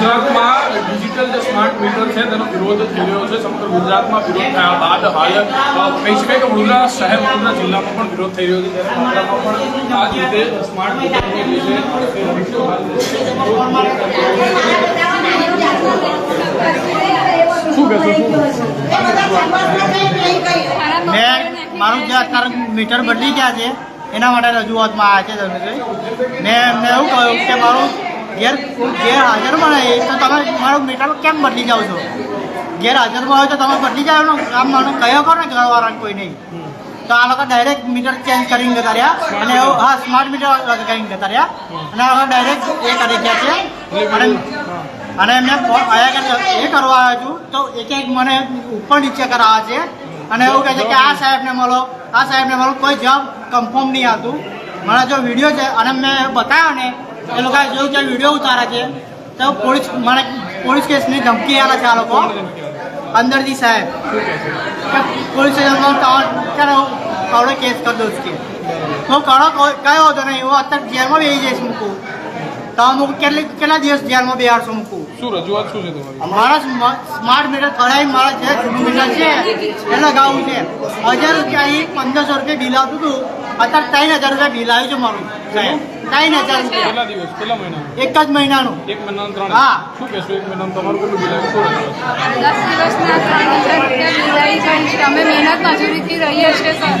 ગુજરાતમાં ડિજિટલ જે smart meter છે, તેનો વિરોધ થઈ રહ્યો છે. સમગ્ર ગુજરાતમાં વિરોધ થયા બાદ હાલ કહી શકાય કે વડોદરા શહેર, વડોદરા જિલ્લામાં પણ વિરોધ થઈ રહ્યો છે. આ રીતે સ્માર્ટ મીટરની તે શું કહેશો મેં મારું જે અત્યારે મીટર બદલી ગયા છે, એના માટે રજૂઆતમાં આવ્યા છે મેં એમને એવું કહ્યું કે મારું ઘેર ગેરહાજર મળે તો તમે મારું મીટર કેમ બદલી જાઓ છો? ગેરહાજરમાં હોય તો તમે બદલી જાઓ ને આમ માનો કયો કરો ને ઘરવાળાને કોઈ નહીં. તો આ લોકો ડાયરેક્ટ મીટર ચેન્જ કરીને જતા રહ્યા અને હા સ્માર્ટ મીટર કરીને જતા રહ્યા. અને આ લોકો ડાયરેક્ટ એ કરી ગયા છે. અને અને એમને એ કરવા આવ્યો છું. તો એક એક મને ઉપર નીચે કરાવે છે. અને એવું કહે છે કે આ સાહેબને મળો આ સાહેબને મળો. કોઈ જવાબ કન્ફર્મ નહીં આવતું. મારા જો વીડિયો છે અને મેં બતાવ્યો ને એ લોકોએ જોયું કે વીડિયો ઉતારે છે. તો પોલીસ મને પોલીસ કેસની ધમકી આવે છે આ લોકો. અંદરથી સાહેબ. પોલીસ સ્ટેશનમાં તમારે ચાલો કેસ કરી દઉં છું કે. હું કડો કયો હતો નહીં હું અત્યારે જેલમાં બેસી જઈશ મૂકું. તો અમુક કેટલી કેટલા દિવસ જેલમાં બેહાડશું મૂકું? શું રજૂઆત શું છે તમારી? મારા સ્માર્ટ મીટર કઢાઈ મારા જે જૂનું મીટર છે એ લગાવવું છે. હજાર રૂપિયા અહીં પંદરસો રૂપિયા બિલ આવતું હતું. અત્યારે ત્રણ હજાર રૂપિયા બિલ આવ્યું છે મારું. ત્રણ હજાર રૂપિયા કેટલા દિવસ? કેટલા મહિના એક જ મહિનાનું. એક મહિનાનું ત્રણ હા. શું કહેશો એક મહિનાનું તમારું કેટલું બિલ આવ્યું? દસ દિવસના ત્રણ હજાર રૂપિયા બિલાઈ ગઈ છે. અમે મહેનત મજૂરીથી રહીએ છીએ સર.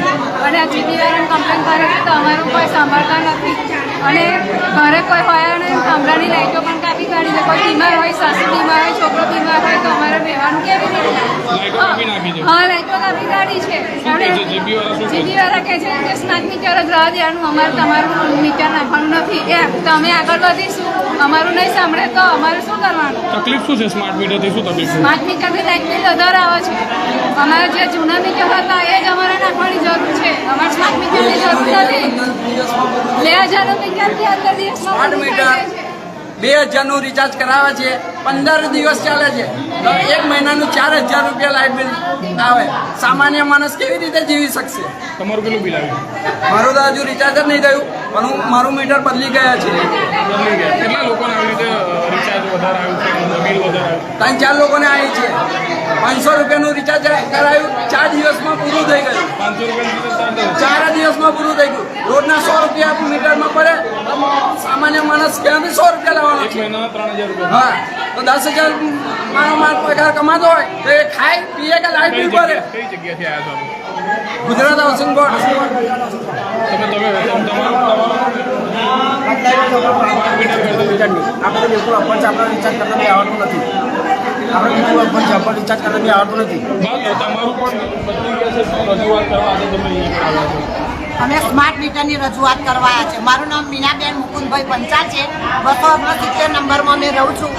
અને આ જીબીવાળાને કમ્પ્લેન કરે છે તો અમારું કોઈ સાંભળતા નથી. અને ઘરે કોઈ હોય અને ગામડાની લાઈટો પણ કાપી કાઢી દે કોઈ બીમાર હોય સાસુ બીમાર હોય છોકરો બીમાર હોય તો અમારે રહેવાનું કેવી રીતે. હા. લાઈટો કાપી કાઢી છે. શું કહે છે? કે સ્માર્ટ મીટર જ રાહ દેવાનું અમારે તમારું મીટર નાખવાનું નથી. એ તમે આગળ વધીશું. અમારું નહીં સાંભળે તો અમારે શું કરવાનું? તકલીફ શું છે સ્માર્ટ મીટરથી? શું તકલીફ સ્માર્ટ મીટરથી લાઇટ બિલ વધારે આવે છે. અમારે જે જૂના મીટર હતા એ જ અમારે નાખવાની જરૂર છે. અમારે સ્માર્ટ મીટરની જરૂર નથી. બે મીટર બી અંદર બે હજારનું રિચાર્જ કરાવે છે પંદર દિવસ ચાલે છે. તો એક મહિનાનું ચાર હજાર રૂપિયા લાઇટ બિલ આવે. સામાન્ય માણસ કેવી રીતે જીવી શકશે? તમારું કેટલું બિલ આવ્યું? મારું તો હજુ રિચાર્જ જ નહીં થયું પણ હું મારું મીટર બદલી ગયા છે. કેટલા લોકોને આવી રીતે રિચાર્જ વધારે આવ્યું બિલ વધારે ત્રણ ચાર લોકોને આવી છે. પાંચસો રૂપિયાનું રિચાર્જ કરાયું ચાર દિવસમાં પૂરું થઈ ગયું. ચાર દિવસમાં પૂરું થઈ ગયું. રોજના સો રૂપિયા મીટરમાં પડે. સામાન્ય માણસ ક્યાંથી સો રૂપિયા લાવવાનો એક મહિના ત્રણ હજાર રૂપિયા. હા તો દસ હજાર મારો માલ પગાર કમાતો હોય તો એ ખાય પીએ કે લાઈટ કઈ બિલ ભરે કઈ જગ્યાથી આવ્યા છો ગુજરાત હાઉસિંગ બોર્ડ. તમે તમે આપણે બિલકુલ અપન છે આપણે રિચાર્જ કરતા બી આવડતું નથી. આપણે બિલકુલ છે અપન રિચાર્જ કરતા બી આવડતું નથી. તમારું પણ બદલી ગયા છે રજૂઆત કરવા આજે તમે અહીંયા આવ્યા છો. અમે સ્માર્ટ મીટરની રજૂઆત કરવા છે. મારું નામ મીનાબેન મુકુંદભાઈ પંચાલ છે. બસો ઓગણસિત્તેર નંબરમાં મેં રહું છું.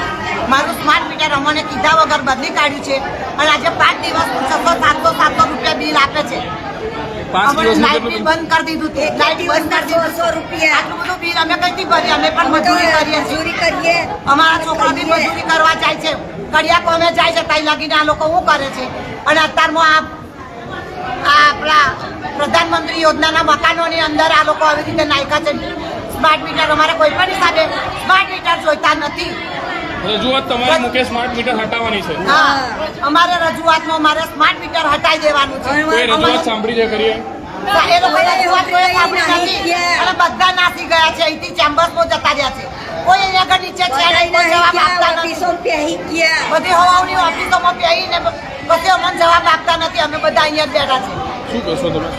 મારું સ્માર્ટ મીટર અમને કીધા વગર બદલી કાઢ્યું છે અને આજે પાંચ દિવસ છસો સાતસો સાતસો રૂપિયા બિલ આપે છે. લાઇટ બિલ બંધ કરી દીધું છે. લાઇટ બંધ કરી દીધું સો રૂપિયા. આટલું બધું બિલ અમે કઈથી ભરીએ અમે પણ મજૂરી કરીએ કરીએ. અમારા છોકરા બી મજૂરી કરવા જાય છે. કડિયા કોમે જાય છે ત્યાં લાગીને આ લોકો શું કરે છે? અને અત્યારમાં આ આપણા પ્રધાનમંત્રી યોજનાના મકાનોની અંદર આ લોકો આવી રીતે નાયકા છે. સ્માર્ટ મીટર અમારે કોઈ પણ હિસાબે સ્માર્ટ મીટર જોઈતા નથી. રજૂઆત તમારે મુકે સ્માર્ટ મીટર હટાવવાની છે. હા અમારે રજૂઆતમાં મારે સ્માર્ટ મીટર હટાવી દેવાનું છે. કોઈ રજૂઆત સાંભળી છે કરીએ એ લોકો રજૂઆત કોઈ સાંભળી નથી. અને બધા નાસી ગયા છે અહીંથી ચેમ્બર્સમાં જતા રહ્યા છે. કોઈ અહીંયા આગળ નીચે છે નહીં, કોઈ જવાબ આપતા નથી. બધી હવાઓની ઓફિસોમાં પહેરીને પછી અમને જવાબ આપતા નથી. અમે બધા અહીંયા જ બેઠા છે શું કહેશો તમે?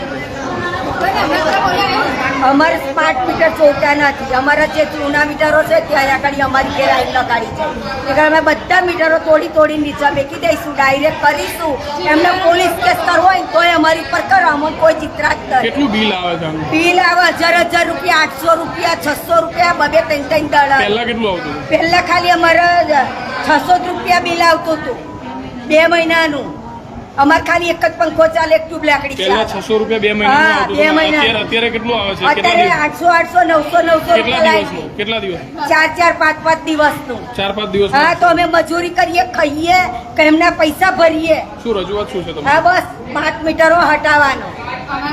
અમારે સ્માર્ટ મીટર જોઈતા નથી. અમારા જે જૂના મીટરો છે ત્યાં આગળ અમારી ઘેર આવીને લગાડી છે. એટલે અમે બધા મીટરો તોડી તોડી નીચે મેકી દઈશું ડાયરેક્ટ કરીશું. એમને પોલીસ કેસ કરવો હોય તોય અમારી પર કરો. અમને કોઈ ચિત્રા નથી. કેટલું બિલ આવે છે બિલ આવે હજાર હજાર રૂપિયા આઠસો રૂપિયા છસો રૂપિયા બબે ત્રણ ત્રણ દળ પહેલા કેટલું આવતું પહેલા ખાલી અમારે છસો રૂપિયા બિલ આવતું હતું. બે મહિનાનું. અમારે ખાલી એક જ પંખો ચાલે એક ટ્યુબ લાકડી ચાલે. છસો રૂપિયા બે મહિના હા, બે મહિના. અત્યારે અત્યારે કેટલું આવે છે? અત્યારે દિવસ? આઠસો આઠસો નવસો નવસો કેટલા દિવસનું? કેટલા દિવસ ચાર ચાર પાંચ પાંચ દિવસનું. ચાર પાંચ દિવસ હા તો અમે મજૂરી કરીએ ખાઈએ કે એમના પૈસા ભરીએ. શું રજૂઆત શું છે હા બસ પાંચ મીટરો હટાવવાનો.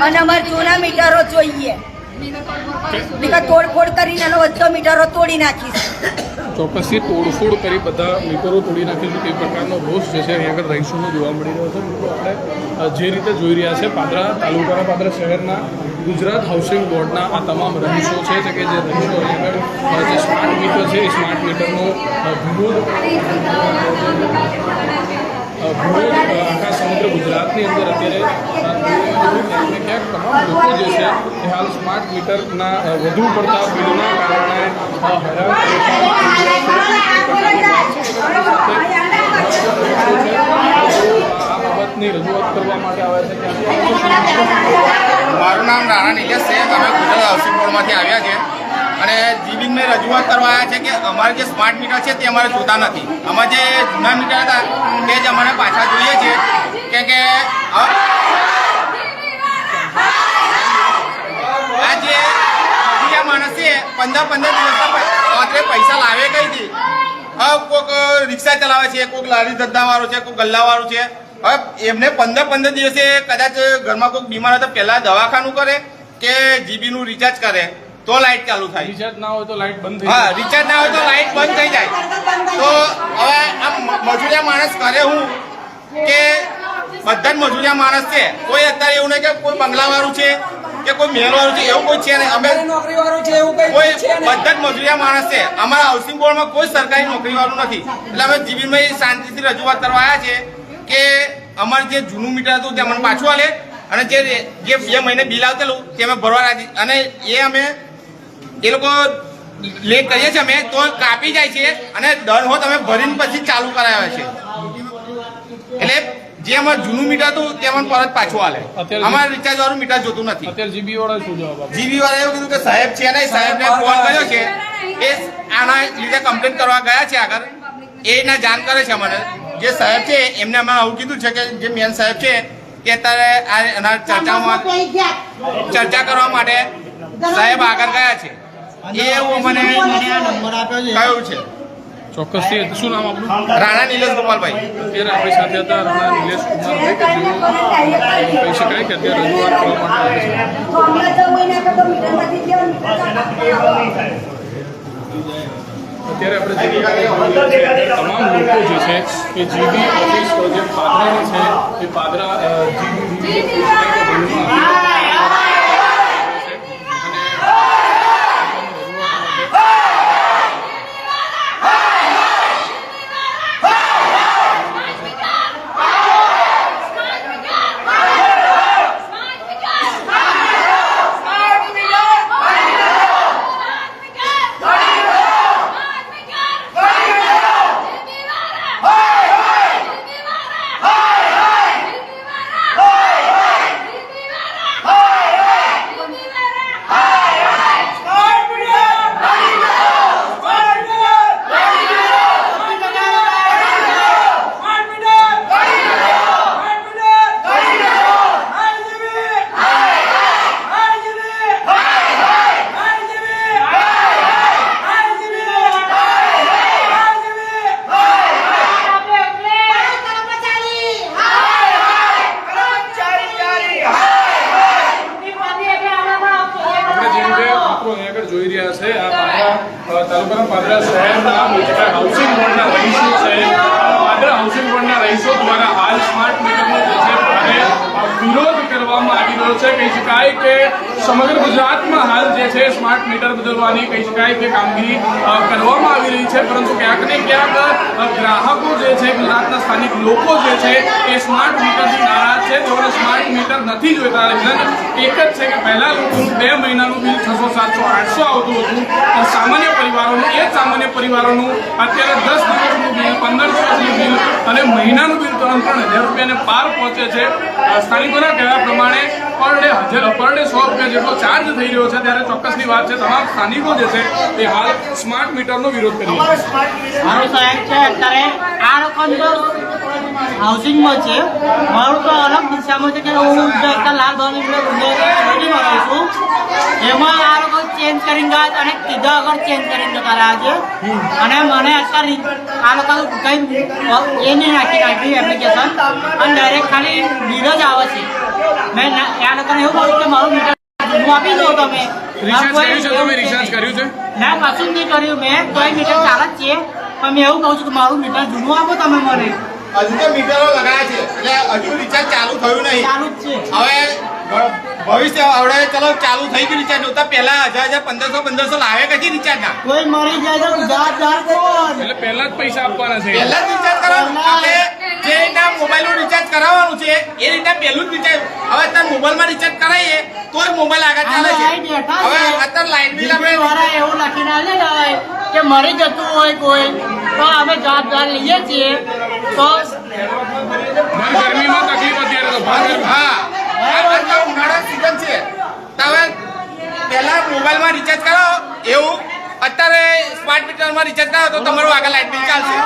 અને અમારે જૂના મીટરો જોઈએ. નહીં તોડફોડ કરીશું. નીકળ તોડફોડ કરીને એનો બધો મીટરો તોડી નાખીશ ચોક્કસથી તોડફોડ કરી બધા મીટરો તોડી નાખીશું તે પ્રકારનો રોષ જે છે અહીં આગળ રહીશોનો જોવા મળી રહ્યો છે મિત્રો આપણે જે રીતે જોઈ રહ્યા છે પાદરા તાલુકાના પાદરા શહેરના ગુજરાત હાઉસિંગ બોર્ડના આ તમામ રહીશો છે કે જે રહીશો જે સ્માર્ટ મીટર છે એ સ્માર્ટ મીટરનો વિરોધ આખા સમગ્ર ગુજરાતની અંદર અત્યારે ક્યાંક તમામ લોકો જે છે, એ હાલ સ્માર્ટ મીટરના વધુ પડતા બિલના કારણે આ બાબતની રજૂઆત કરવા માટે આવે છે. મારું નામ રાણા નિલેશ છે. અમે ગુજરાત હાઉસિંગ બોર્ડમાંથી આવ્યા છે અને જીબીને રજૂઆત કરવા આવ્યા છે કે અમારે જે સ્માર્ટ મીટર છે તે અમારે જોતા નથી. અમારે જે જૂના મીટર હતા, તે જ અમારે પાછા જોઈએ છે કેમ કે આ જે માણસ છે પંદર પંદર દિવસના પૈસા લાવે કઈથી હવે કોઈક રિક્ષા ચલાવે છે કોઈક લારી ધંધાવાળો છે કોઈક ગલ્લાવાળું છે. હવે એમને પંદર પંદર દિવસે કદાચ ઘરમાં કોઈક બીમાર હતા પહેલાં દવાખાનું કરે કે જીબીનું રિચાર્જ કરે? તો લાઇટ ચાલુ થાય. રિચાર્જ ના હોય તો લાઇટ બંધ થઈ હા રિચાર્જ ના હોય તો લાઇટ બંધ થઈ જાય. તો હવે આ મજૂરિયા માણસ કરે હું કે બધા જ મજૂરિયા માણસ છે. કોઈ અત્યારે એવું નહીં કે કોઈ બંગલાવાળું છે કે કોઈ મહેલવાળું છે એવું કોઈ છે નહીં. અમે નોકરી વાળું છે એવું કોઈ છે બધા જ મજૂરિયા માણસ છે. અમારા હાઉસિંગ બોર્ડમાં કોઈ સરકારી નોકરી વાળું નથી. એટલે અમે જીબીમાં શાંતિથી રજૂઆત કરવા આવ્યા છે કે અમારે જે જૂનું મીટર હતું તે અમને પાછું આલે અને જે જે બે મહિને બિલ આવતેલું તે અમે ભરવા રાજી અને એ અમે એ લોકો લેટ કરીએ છીએ અમે તો કાપી જાય છે અને દંડ હો તમે ભરીને પછી ચાલુ કરાવે છે. એટલે જે અમારે જૂનું મીટર હતું તે અમને પરત પાછું હાલે. અમારે રિચાર્જ વાળું મીટર જોતું નથી. અત્યારે જીબી વાળા શું જવાબ જીબી વાળા એવું કીધું કે સાહેબ છે નહીં સાહેબને ફોન કર્યો છે. એ આના લીધે કમ્પ્લેન કરવા ગયા છે આગળ. એના જાણ કરે છે અમારે. જે સાહેબ છે એમને અમે આવું કીધું છે કે જે મેન સાહેબ છે કે અત્યારે આ એના ચર્ચામાં ચર્ચા કરવા માટે સાહેબ આગળ ગયા છે. એ એવું મને મને આ નંબર આપ્યો છે. કહ્યું છે? ચોક્કસથી શું નામ આપણું રાણા નિલેશ ગોપાલભાઈ. અત્યારે આપણી સાથે હતા રાણા નિલેશ કુમારભાઈ કે કહી શકાય કે અત્યારે રજૂઆત કરવા માટે અત્યારે આપણે તમામ લોકો જે છે એ જીબી ઓફિસ જે પાદરાની છે. એ પાદરા જીબી જીબી ઓફિસ કે ભીડમાં આપણે જે રીતે મિત્રો અહીં આગળ જોઈ રહ્યા છે આ પાદરા અ, તાલુકાના પાદરા શહેરના જે હાઉસિંગ બોર્ડના રહીશો છે આ પાદરા હાઉસિંગ બોર્ડના રહીશો દ્વારા હાલ સ્માર્ટ મીટરનો જે છે ભારે અ, વિરોધ કરવામાં આવી રહ્યો છે કહી શકાય કે સમગ્ર ગુજરાતમાં હાલ જે છે સ્માર્ટ મીટર બદલવાની કહી શકાય કે કામગીરી કરવામાં આવી રહી છે, પરંતુ ક્યાંક ને ક્યાંક ગ્રાહકો જે છે, ગુજરાતના સ્થાનિક લોકો જે છે, એ સ્માર્ટ મીટરથી નારાજ છે. તેઓને સ્માર્ટ મીટર નથી જોઈતા. રીઝન એક જ છે કે પહેલા લોકોનું બે મહિનાનું બિલ છસો સાતસો આઠસો આવતું હતું. સામાન્ય પરિવારોનું, એ સામાન્ય પરિવારોનું અત્યારે દસ દિવસનું બિલ, પંદર દિવસનું બિલ અને મહિનાનું બિલ ત્રણ ત્રણ હજાર રૂપિયાને પાર પહોંચે છે. સ્થાનિકોના કહેવા પ્રમાણે, પર ડે હજાર, પર ડે સો રૂપિયા જેટલો ચાર્જ થઈ રહ્યો છે. ત્યારે ચોક્કસની વાત છે. તમામ સ્થાનિકો જે છે એ હાલ સ્માર્ટ મીટરનો વિરોધ કરી આ લોકોનું હાઉસિંગમાં છે. મારું તો અલગ દિશામાં છે કે હું એકદમ લાલ ભવનની રેડી છું એમાં આ લોકો ચેન્જ કરીને ગયા અને કીધા આગળ ચેન્જ કરીને રહ્યા છે. અને મને અત્યારે આ લોકો કંઈ એ નહીં નાખી નાખી એપ્લિકેશન અને ડાયરેક્ટ ખાલી ડીલ જ આવે છે. મેં આ લોકોને એવું કહ્યું કે મારું મીટર આપી દો તમે રિચાર્જ કર્યું છે? તમે રિચાર્જ છે કર્યું છે? ના કશું નહીં કર્યું મેં. કોઈ મીટર ચાલે જ છે. પણ મેં એવું કહું છું કે મારું મીટર જૂનું આપો તમે મને. હજુ તો મીટરો લગાયા છે. એટલે હજુ રિચાર્જ ચાલુ થયું નહીં. ચાલુ જ છે. હવે ભવિષ્ય આવડે ચલો ચાલુ થઈ ગયું રિચાર્જ હોતા પહેલા હજાર હજાર પંદરસો પંદરસો લાવે કશી રિચાર્જ ના. કોઈ મરી જાય તો એટલે પહેલા જ પૈસા આપવાના છે. પહેલા જ રિચાર્જ કરાવવાનું આપણે જે રીતના મોબાઈલનું રિચાર્જ કરાવવાનું છે એ રીતના પહેલું જ રિચાર્જ હવે અત્યારે મોબાઈલમાં રિચાર્જ કરાવીએ તો જ મોબાઈલ આગળ ચાલે છે. હવે અત્યારે લાઈટ બિલ આપણે એવું લખી ના લે કે મરી જતું હોય કોઈ. તો અમે જવાબદાર લઈએ છીએ. તો ગરમીમાં તકલીફ અત્યારે તો હા. આ અત્યારે ઉનાળા સીઝન છે. તમે પહેલા મોબાઈલમાં રિચાર્જ કરાવો એવું. અત્યારે સ્માર્ટ મીટરમાં રિચાર્જ કરાવો તો તમારું આગળ લાઈટ બિલ ચાલશે.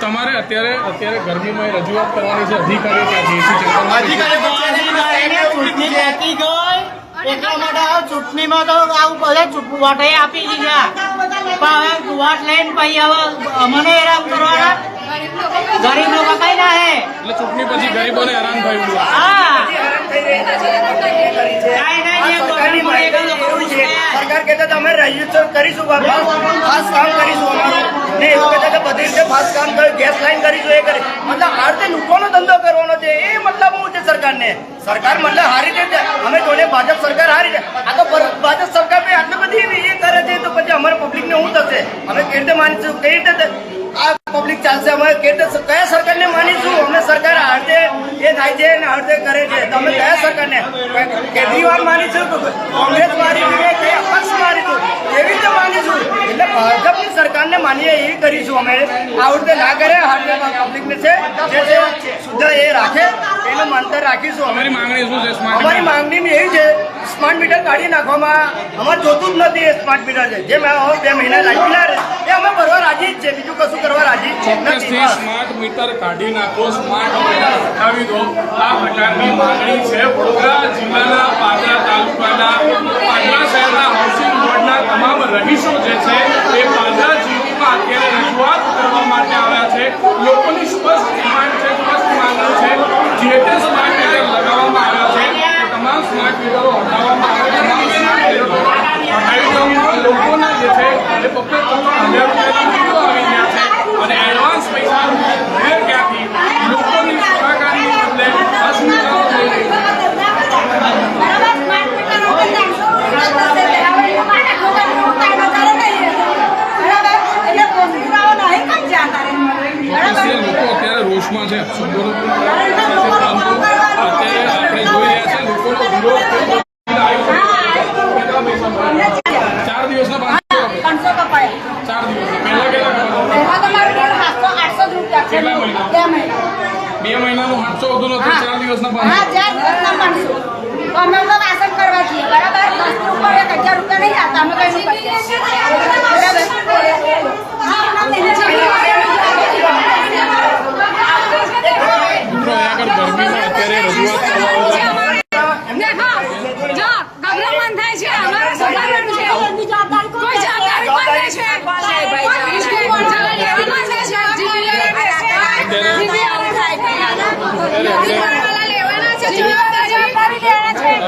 તમારે અત્યારે અત્યારે ગરમીમાં રજૂઆત કરવાની છે. અધિકારીઓ એટલા માટે ચૂંટણીમાં તો આવું બધે ચૂંટણી વોટે આપી દીધા. પણ હવે ગુવાટ લઈને પછી હવે અમને હેરાન કરવાના. ગરીબ લોકો કઈ ના હે? એટલે ચૂંટણી પછી ગરીબોને હેરાન થયું હા. સરકાર કહેતા હતા રજિસ્ટર કરીશું બાબા કામ કરીશું અમારું. ને એવું કહેતા કે બધી રીતે ફાસ્ટ કામ કરે ગેસ લાઈન કરીશું એ કરી. મતલબ આ રીતે લૂંટવાનો ધંધો કરવાનો છે. એ મતલબ શું છે સરકારને? સરકાર મતલબ હારી રીતે અમે જોડે ભાજપ સરકાર હારી છે. આ તો ભાજપ સરકાર બી આટલી બધી એ કરે છે તો પછી અમારે પબ્લિકને શું થશે? અમે કેવી રીતે માનીશું? કઈ રીતે આ પબ્લિક ચાલશે અમે રીતે કયા સરકારને માનીશું? અમે સરકાર અડધે એ થાય છે અને અડધે કરે છે. તમે કયા સરકારને? કેજરીવાલ માનીશું કોંગ્રેસ મારી કે અપક્ષ મારીશું એવી રીતે માનીશું. એટલે ભાજપની સરકારને માનીએ એ કરીશું અમે. આ રીતે ના કરે, હાર્દે પબ્લિકને છે. જે એ રાખે. એનું માનતા રાખીશું અમારી માંગણી શું છે? અમારી માંગણી એવી છે સ્માર્ટ મીટર કાઢી નાખવામાં અમારે જોતું જ નથી સ્માર્ટ મીટર છે. જે મેં બે મહિના ના રહે એ અમે ભરવા રાજી જ છે બીજું કશું કરવા રાજી નથી. સ્માર્ટ મીટર કાઢી નાખો સ્માર્ટ મીટર ઉઠાવી દો. આ પ્રકારની માંગણી છે વડોદરા જિલ્લાના પાદરા તાલુકાના પાદરા શહેરના હાઉસિંગ બોર્ડના તમામ રહીશો જે છે એ પાદરા જીવીમાં અત્યારે રજૂઆત કરવા માટે આવ્યા છે લોકોની સ્પષ્ટ ડિમાન્ડ છે સ્પષ્ટ માંગણી છે જે તે સ્માર્ટ મીટર લગાવવામાં આવ્યા છે એ તમામ સ્માર્ટ મીટરો હટાવવામાં આવે તમામ સ્માર્ટ મીટરો હટાવી દેવામાં લોકોના જે છે એ ફક્ત ત્રણ હજાર રૂપિયાના બિલો આવી ગયા છે અને એડવાન્સ પૈસા મળે ક્યાંથી લોકોની સુખાકારીની બદલે અસુવિધાઓ થઈ રહી છે ચોક્કસથી લોકો અત્યારે રોષમાં છે શબ્દોનો પરંતુ અત્યારે આપણે જોઈ રહ્યા છે લોકોનો વિરોધ કેટલો કેટલા પૈસા મળે? ચાર દિવસના પાંચસો રૂપિયા. ચાર દિવસના પહેલા કેટલા કમાતા? કેટલા મહિના બે મહિનાનું સાતસો હતું નતું ચાર દિવસના પાંચસો અમે તો વાસણ કરવા છીએ બરાબર દસથી ઉપર એક હજાર રૂપિયા નહીં થાય અમે કઈ શું કરીએ મિત્રો અહીંયા આગળ ગરમીમાં અત્યારે રજૂઆત કરવા ને હા, જો ગભરામણ થાય છે અમારા સમાધાન છે કોઈ જવાબદારી કોણ લે છે કોઈ જવાબદારી કોણ લે છે જીબીઆર વાળા લેવાના છે જવાબદારી પબ્લિકને હેરાન કરીને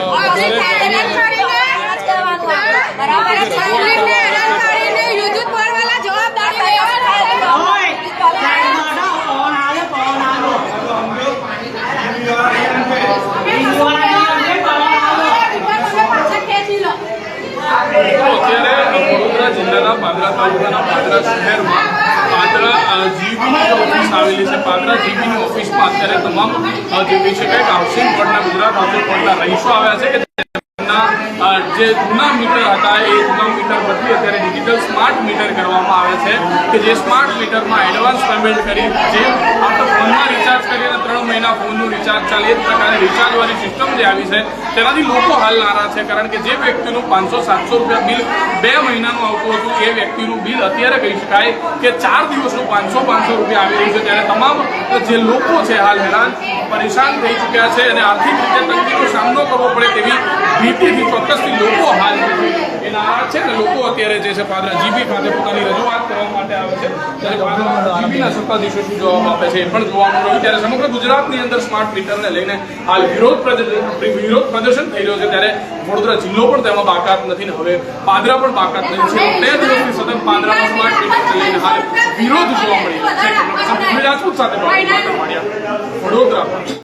પબ્લિકને હેરાન કરીને યુદ્ધ વાળા જવાબદારી લેવાના છે ઓય, સાઈડમાં હટો, પવન આવે, પવન આવે. બીજવાળા નહીં આવે, પવન આવે. પાછા ખેંચી લો મિત્રો અત્યારે જિલ્લાના પાદરા તાલુકાના પાદરા શહેરમાં પાદરા જીબીની ઓફિસ આવેલી છે. પાદરા જીબીની ઓફિસમાં અત્યારે તમામ જે શકાય કે હાઉસિંગ બોર્ડના ગુજરાત હાઉસિંગ બોર્ડના રહીશો આવ્યા છે જે જૂના મીટર હતા, એ જૂના મીટર બદલી અત્યારે ડિજિટલ સ્માર્ટ મીટર કરવામાં આવે છે, કે જે સ્માર્ટ મીટરમાં એડવાન્સ પેમેન્ટ કરી, જે આપણે ફોનમાં રિચાર્જ કરીને ત્રણ મહિના ફોનનું રિચાર્જ ચાલે, એ જ પ્રકારે રિચાર્જવાળી સિસ્ટમ જે આવી છે, તેનાથી લોકો હાલ નારા છે, કારણ કે જે વ્યક્તિનું પાંચસો સાતસો રૂપિયા બિલ બે મહિનાનું આવતું હતું, એ વ્યક્તિનું બિલ અત્યારે કહી શકાય કે ચાર દિવસનું પાંચસો પાંચસો રૂપિયા આવી રહ્યું છે, ત્યારે તમામ જે લોકો છે હાલ હેરાન, પરેશાન થઈ ચૂક્યા છે, અને આર્થિક રીતે તકલીફનો સામનો કરવો પડે તેવી ભીતિથી ચોક્કસ ચોક્કસથી લોકો હાલ એના છે ને લોકો અત્યારે જે છે પાદરા જીબી ખાતે પોતાની રજૂઆત કરવા માટે આવે છે. ત્યારે પાદરા જીબીના સત્તાધીશો શું જવાબ આપે છે એ પણ જોવાનું રહ્યું ત્યારે સમગ્ર ગુજરાતની અંદર સ્માર્ટ મીટરને લઈને હાલ વિરોધ પ્રદર્શન વિરોધ પ્રદર્શન થઈ રહ્યો છે. ત્યારે વડોદરા જિલ્લો પણ તેમાં બાકાત નથી ને હવે પાદરા પણ બાકાત નથી છે. બે દિવસથી સતત પાદરામાં સ્માર્ટ મીટરને લઈને હાલ વિરોધ જોવા મળી રહ્યો છે રાજપૂત સાથે વડોદરા.